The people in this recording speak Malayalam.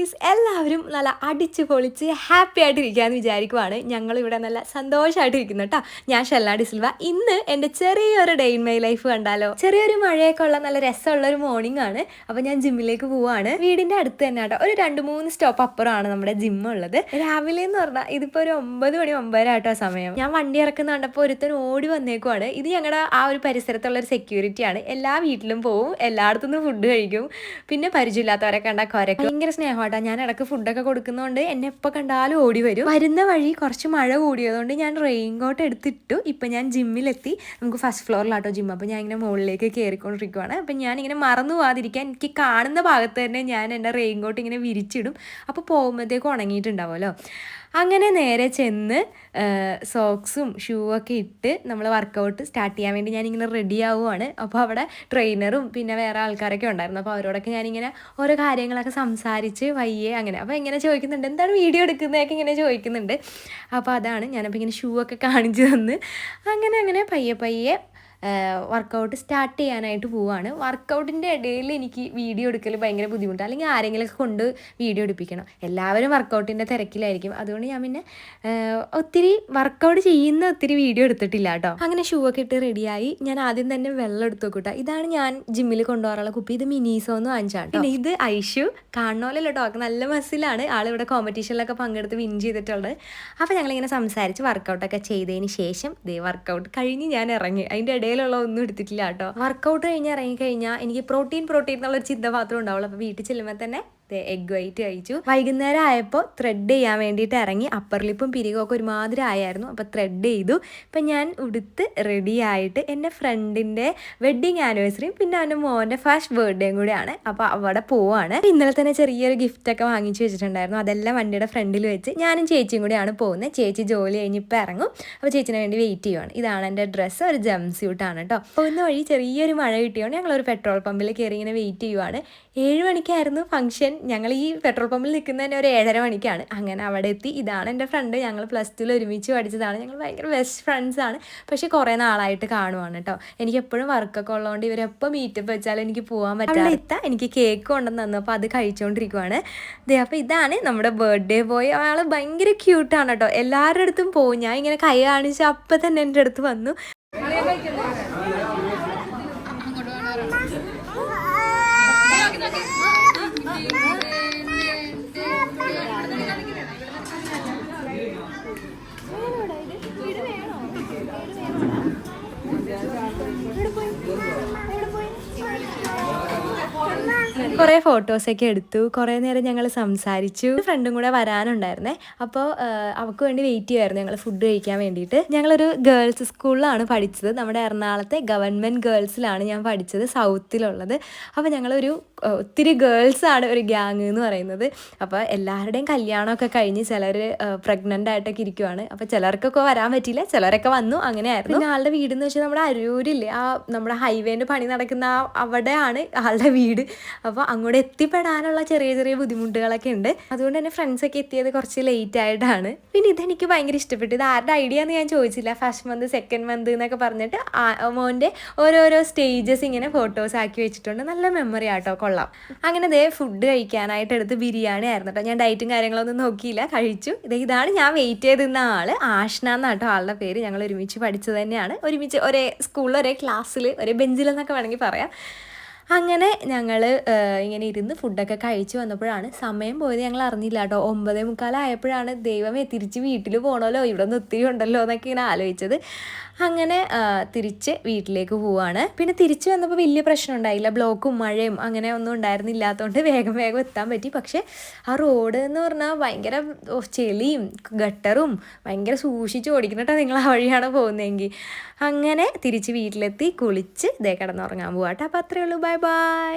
ഗൈസ് എല്ലാവരും നല്ല അടിച്ച് പൊളിച്ച് ഹാപ്പി ആയിട്ട് വിചാരിക്കുവാണ്. ഞങ്ങളിവിടെ നല്ല സന്തോഷമായിട്ട് ഇരിക്കുന്നു കേട്ടോ ഞാൻ ഷെല്ലാടി സിൽവ. ഇന്ന് എന്റെ ചെറിയൊരു ഡേ ഇൻ മൈ ലൈഫ് കണ്ടാലോ? ചെറിയൊരു മഴയൊക്കെ ഉള്ള നല്ല രസമുള്ള ഒരു മോർണിംഗ് ആണ്. അപ്പോൾ ഞാൻ ജിമ്മിലേക്ക് പോവാണ്. വീടിന്റെ അടുത്ത് തന്നെ കേട്ടോ ഒരു രണ്ട് മൂന്ന് സ്റ്റോപ്പ് അപ്പുറമാണ് നമ്മുടെ ജിം ഉള്ളത്. രാവിലെ എന്ന് പറഞ്ഞാൽ ഇതിപ്പോൾ ഒരു ഒമ്പത് മണി ഒമ്പതര ആട്ടോ സമയം. ഞാൻ വണ്ടി ഇറക്കുന്ന കണ്ടപ്പോൾ ഒരുത്തൻ ഓടി വന്നേക്കുവാണ്. ഇത് ഞങ്ങളുടെ ആ ഒരു പരിസരത്തുള്ള ഒരു സെക്യൂരിറ്റി ആണ്. എല്ലാ വീട്ടിലും പോവും. എല്ലായിടത്തുനിന്നും ഫുഡ് കഴിക്കും. പിന്നെ പരിചയമില്ലാത്തവരെ കണ്ടാൽ കുരക്കും. ഭയങ്കര സ്നേഹമാട്ടാ ഞാൻ ഇടയ്ക്ക് ഫുഡൊക്കെ കൊടുക്കുന്നതുകൊണ്ട് എന്നെ എപ്പോൾ കണ്ടാലും ഓടി വരും. വരുന്ന വഴി കുറച്ച് മഴ കൂടിയതുകൊണ്ട് ഞാൻ റെയിൻ കോട്ട് എടുത്തിട്ടു. ഇപ്പം ഞാൻ ജിമ്മിലെത്തി. നമുക്ക് ഫസ്റ്റ് ഫ്ലോറിലാട്ടോ ജിം. അപ്പോൾ ഞാൻ ഇങ്ങനെ മുകളിലേക്ക് കയറിക്കൊണ്ടിരിക്കുവാണ് അപ്പം ഞാൻ ഇങ്ങനെ മറന്നു പോകാതിരിക്കാൻ എനിക്ക് കാണുന്ന ഭാഗത്ത് തന്നെ ഞാൻ എന്റെ റെയിൻ കോട്ട് ഇങ്ങനെ വിരിച്ചിടും. അപ്പോൾ പോകുമ്പോഴത്തേക്ക് ഉണങ്ങിയിട്ടുണ്ടാവുമല്ലോ. അങ്ങനെ നേരെ ചെന്ന് സോക്സും ഷൂ ഒക്കെ ഇട്ട് നമ്മൾ വർക്കൗട്ട് സ്റ്റാർട്ട് ചെയ്യാൻ വേണ്ടി ഞാനിങ്ങനെ റെഡി ആവുകയാണ് അപ്പോൾ അവിടെ ട്രെയിനറും പിന്നെ വേറെ ആൾക്കാരൊക്കെ ഉണ്ടായിരുന്നു. അപ്പോൾ അവരോടൊക്കെ ഞാനിങ്ങനെ ഓരോ കാര്യങ്ങളൊക്കെ സംസാരിച്ച് വയ്യേ അങ്ങനെ. അപ്പോൾ ഇങ്ങനെ ചോദിക്കുന്നുണ്ട് എന്താണ് വീഡിയോ എടുക്കുന്നതൊക്കെ ഇങ്ങനെ ചോദിക്കുന്നുണ്ട്. അപ്പോൾ അതാണ് ഞാനപ്പോൾ ഇങ്ങനെ ഷൂ ഒക്കെ കാണിച്ചു തന്ന്. അങ്ങനെ അങ്ങനെ പയ്യെ പയ്യെ വർക്കൗട്ട് സ്റ്റാർട്ട് ചെയ്യാനായിട്ട് പോവാണ്. വർക്കൗട്ടിന്റെ ഇടയിൽ എനിക്ക് വീഡിയോ എടുക്കൽ ഭയങ്കര ബുദ്ധിമുട്ടാണ് അല്ലെങ്കിൽ ആരെങ്കിലുമൊക്കെ കൊണ്ട് വീഡിയോ എടുപ്പിക്കണം. എല്ലാവരും വർക്കൗട്ടിന്റെ തിരക്കിലായിരിക്കും. അതുകൊണ്ട് ഞാൻ പിന്നെ ഒത്തിരി വർക്കൗട്ട് ചെയ്യുന്ന ഒത്തിരി വീഡിയോ എടുത്തിട്ടില്ല കേട്ടോ. അങ്ങനെ ഷൂ ഒക്കെ ഇട്ട് റെഡിയായി ഞാൻ ആദ്യം തന്നെ വെള്ളം എടുത്തു നോക്കൂട്ടോ ഇതാണ് ഞാൻ ജിമ്മിൽ കൊണ്ടുപോകാറുള്ള കുപ്പി. ഇത് മിനീസോ എന്ന് വാങ്ങിച്ചാണ് പിന്നെ ഇത് ഐഷു കാണണമല്ലോ കേട്ടോ. നല്ല മസിലാണ് ആളിവിടെ കോമ്പറ്റീഷനിലൊക്കെ പങ്കെടുത്ത് വിൻ ചെയ്തിട്ടുള്ളത് അപ്പോൾ ഞങ്ങളിങ്ങനെ സംസാരിച്ച് വർക്കൗട്ടൊക്കെ ചെയ്തതിന് ശേഷം ദേ വർക്കൗട്ട് കഴിഞ്ഞ് ഞാൻ ഇറങ്ങി. അതിന്റെ ഇടയിലുള്ള ഒന്നും എടുത്തിട്ടില്ല കേട്ടോ. വർക്കൗട്ട് കഴിഞ്ഞ് ഇറങ്ങി കഴിഞ്ഞാൽ എനിക്ക് പ്രോട്ടീൻ പ്രോട്ടീൻ എന്നുള്ളൊരു ചിന്ത മാത്രമേ ഉണ്ടാവുള്ളൂ. അപ്പോൾ വീട്ടിൽ ചെല്ലുമ്പോൾ തന്നെ എഗ് വൈറ്റ് കഴിച്ചു. വൈകുന്നേരം ആയപ്പോൾ ത്രെഡ് ചെയ്യാൻ വേണ്ടിയിട്ട് ഇറങ്ങി. അപ്പർ ലിപ്പും പിരികൊക്കെ ഒരുമാതിരി ആയായിരുന്നു. അപ്പോൾ ത്രെഡ് ചെയ്തു. അപ്പം ഞാൻ ഉടുത്ത് റെഡി ആയിട്ട് എന്റെ ഫ്രണ്ടിന്റെ വെഡ്ഡിങ് ആനിവേഴ്സറിയും പിന്നെ അവന്റെ മോന്റെ ഫസ്റ്റ് ബർത്ത്ഡേയും കൂടിയാണ് അപ്പോൾ അവിടെ പോവാണ്. ഇന്നലെ തന്നെ ചെറിയൊരു ഗിഫ്റ്റൊക്കെ വാങ്ങിച്ചു വെച്ചിട്ടുണ്ടായിരുന്നു. അതെല്ലാം വണ്ടിയുടെ ഫ്രണ്ടിൽ വെച്ച് ഞാനും ചേച്ചിയും കൂടിയാണ് പോകുന്നത് ചേച്ചി ജോലി കഴിഞ്ഞ് ഇറങ്ങും. അപ്പോൾ ചേച്ചിന് വേണ്ടി വെയിറ്റ് ചെയ്യുവാണ്. ഇതാണ് എന്റെ ഡ്രസ്സ് ഒരു ജം സ്യൂട്ടാണ് കേട്ടോ പോകുന്ന വഴി ചെറിയൊരു മഴ കിട്ടിയോണ്ട് ഞങ്ങളൊരു പെട്രോൾ പമ്പിൽ കയറി ഇങ്ങനെ വെയിറ്റ് ചെയ്യുവാണ്. ഏഴ് മണിക്കായിരുന്നു ഫംഗ്ഷൻ ഞങ്ങൾ ഈ പെട്രോൾ പമ്പിൽ നിൽക്കുന്നതന്നെ ഒരു ഏഴര മണിക്കാണ്. അങ്ങനെ അവിടെ എത്തി. ഇതാണ് എന്റെ ഫ്രണ്ട് ഞങ്ങൾ പ്ലസ് ടുവിൽ ഒരുമിച്ച് പഠിച്ചതാണ്. ഞങ്ങൾ ഭയങ്കര ബെസ്റ്റ് ഫ്രണ്ട്സാണ് ആണ്. പക്ഷേ കുറേ നാളായിട്ട് കാണുവാണ് കേട്ടോ എനിക്ക് എപ്പോഴും വർക്കൊക്കെ ഉള്ളതുകൊണ്ട് ഇവരെപ്പോൾ മീറ്റപ്പ് വെച്ചാലും എനിക്ക് പോകാൻ പറ്റില്ല എത്താം? എനിക്ക് കേക്ക് കൊണ്ടുവന്ന് തന്നു. അപ്പോൾ അത് കഴിച്ചുകൊണ്ടിരിക്കുവാണ് അതെ അപ്പോൾ ഇതാണ് നമ്മുടെ ബർത്ത്ഡേ ബോയ് അയാൾ ഭയങ്കര ക്യൂട്ടാണ് കേട്ടോ എല്ലാവരുടെ അടുത്തും പോകും ഞാൻ ഇങ്ങനെ കൈ കാണിച്ച് അപ്പം തന്നെ എന്റെ അടുത്ത് വന്നു. 아, 아, 아, കുറേ ഫോട്ടോസൊക്കെ എടുത്തു. കുറേ നേരം ഞങ്ങൾ സംസാരിച്ചു. ഫ്രണ്ടും കൂടെ വരാനുണ്ടായിരുന്നേ. അപ്പോൾ അവൾക്ക് വേണ്ടി വെയിറ്റ് ചെയ്യുമായിരുന്നു ഞങ്ങൾ ഫുഡ് കഴിക്കാൻ വേണ്ടിയിട്ട്. ഞങ്ങളൊരു ഗേൾസ് സ്കൂളിലാണ് പഠിച്ചത്. നമ്മുടെ എറണാകുളത്തെ ഗവൺമെന്റ് ഗേൾസിലാണ് ഞാൻ പഠിച്ചത് സൗത്തിലുള്ളത് അപ്പോൾ ഞങ്ങളൊരു ഒത്തിരി ഗേൾസാണ് ഒരു ഗ്യാങ് എന്ന് പറയുന്നത്. അപ്പോൾ എല്ലാവരുടെയും കല്യാണമൊക്കെ കഴിഞ്ഞ് ചിലർ പ്രഗ്നന്റ് ആയിട്ടൊക്കെ ഇരിക്കുവാണ്. അപ്പോൾ ചിലർക്കൊക്കെ വരാൻ പറ്റിയില്ല. ചിലരൊക്കെ വന്നു അങ്ങനെയായിരുന്നു. പിന്നെ ആളുടെ വീട് എന്ന് വെച്ചാൽ നമ്മുടെ അരൂരില്ലേ ആ നമ്മുടെ ഹൈവേന്റെ പണി നടക്കുന്ന ആ അവിടെയാണ് ആളുടെ വീട്. അപ്പോൾ അങ്ങോട്ട് എത്തിപ്പെടാനുള്ള ചെറിയ ചെറിയ ബുദ്ധിമുട്ടുകളൊക്കെ ഉണ്ട്. അതുകൊണ്ട് തന്നെ ഫ്രണ്ട്സൊക്കെ എത്തിയത് കുറച്ച് ലേറ്റ് ആയിട്ടാണ്. പിന്നെ ഇതെനിക്ക് ഭയങ്കര ഇഷ്ടപ്പെട്ടു. ഇത് ആരുടെ ഐഡിയ എന്ന് ഞാൻ ചോദിച്ചില്ല. ഫസ്റ്റ് മന്ത് സെക്കൻഡ് മന്ത് എന്നൊക്കെ പറഞ്ഞിട്ട് മോന്റെ ഓരോരോ സ്റ്റേജസ് ഇങ്ങനെ ഫോട്ടോസ് ആക്കി വെച്ചിട്ടുണ്ട്. നല്ല മെമ്മറി ആട്ടോ കൊള്ളാം. അങ്ങനെ ദേ ഫുഡ് കഴിക്കാനായിട്ട് എടുത്ത് ബിരിയാണി ആയിരുന്നു കേട്ടോ ഞാൻ ഡയറ്റും കാര്യങ്ങളൊന്നും നോക്കിയില്ല കഴിച്ചു. ഇത് ഇതാണ് ഞാൻ വെയിറ്റ് ചെയ്തിരുന്ന ആൾ. ആഷ്ന എന്നാട്ടോ ആളുടെ പേര്. ഞങ്ങൾ ഒരുമിച്ച് പഠിച്ചത് തന്നെയാണ്. ഒരുമിച്ച് ഒരേ സ്കൂളിൽ ഒരേ ക്ലാസ്സിൽ ഒരേ ബെഞ്ചിലെന്നൊക്കെ വേണമെങ്കിൽ പറയാം. അങ്ങനെ ഞങ്ങൾ ഇങ്ങനെ ഇരുന്ന് ഫുഡൊക്കെ കഴിച്ചു വന്നപ്പോഴാണ് സമയം പോയത് ഞങ്ങൾ അറിഞ്ഞില്ല കേട്ടോ. ഒമ്പതേ മുക്കാലായപ്പോഴാണ് ദൈവമേ തിരിച്ച് വീട്ടിൽ പോകണമല്ലോ ഇവിടെ നിന്ന് ഒത്തിരി ഉണ്ടല്ലോ എന്നൊക്കെ ഇങ്ങനെ ആലോചിച്ചത്. അങ്ങനെ തിരിച്ച് വീട്ടിലേക്ക് പോവാണ്. പിന്നെ തിരിച്ച് വന്നപ്പോൾ വലിയ പ്രശ്നം ഉണ്ടായില്ല. ബ്ലോക്കും മഴയും അങ്ങനെ ഒന്നും ഉണ്ടായിരുന്നില്ലാത്തതുകൊണ്ട് വേഗം വേഗം എത്താൻ പറ്റി. പക്ഷേ ആ റോഡ് എന്ന് പറഞ്ഞാൽ ഭയങ്കര ചെളിയും ഗട്ടറും ഭയങ്കര സൂക്ഷിച്ച് ഓടിക്കണം നിങ്ങൾ ആ വഴിയാണ് പോകുന്നതെങ്കിൽ. അങ്ങനെ തിരിച്ച് വീട്ടിലെത്തി കുളിച്ച് ഇതേ കിടന്നുറങ്ങാൻ പോവാട്ടോ അപ്പോൾ അത്രയേ ഉള്ളൂ. Bye bye